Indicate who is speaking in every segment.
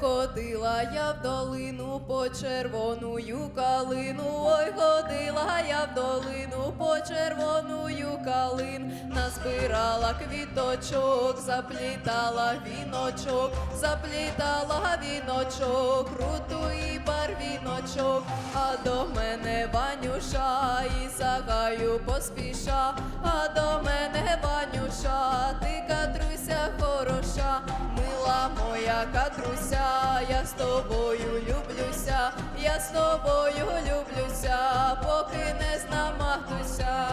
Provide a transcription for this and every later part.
Speaker 1: ходила я в долину по червоную калину. Ой, ходила я в долину по червоную калин. Назбирала квіточок, заплітала віночок, заплітала віночок, круту і барвіночок. А до мене Ванюша і загаю поспіша. А до мене Ванюша, ти катруся хороша, мила моя катруся, з тобою люблюся, я з тобою люблюся, поки не знамахнуся.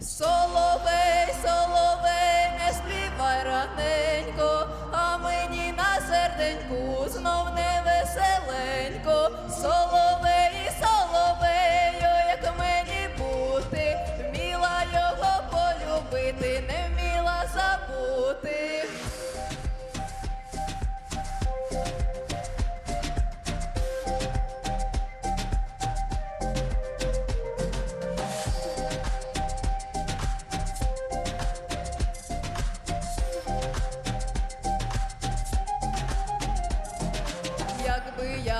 Speaker 1: Соловей, соловей, не співай раненько, а мені на серденьку знов не веселенько. Соловей, соловею, як мені бути, вміла його полюбити, не вміла забути.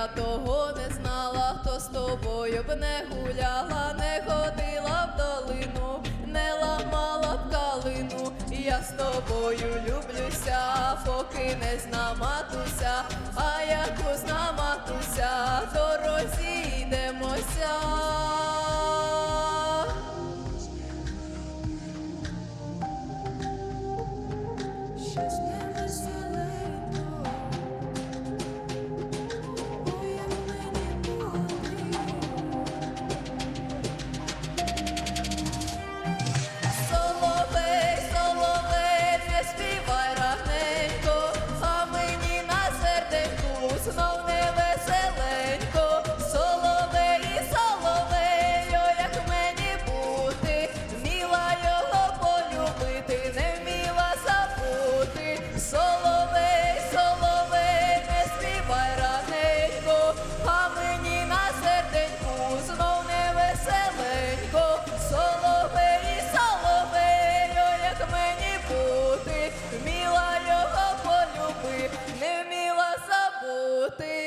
Speaker 1: того не знала, хто з тобою б не гуляла, не ходила в долину, не ламала б калину, я з тобою люблюся, поки не зна матуся, а як узна матуся, то розійдемося. Щось জগতে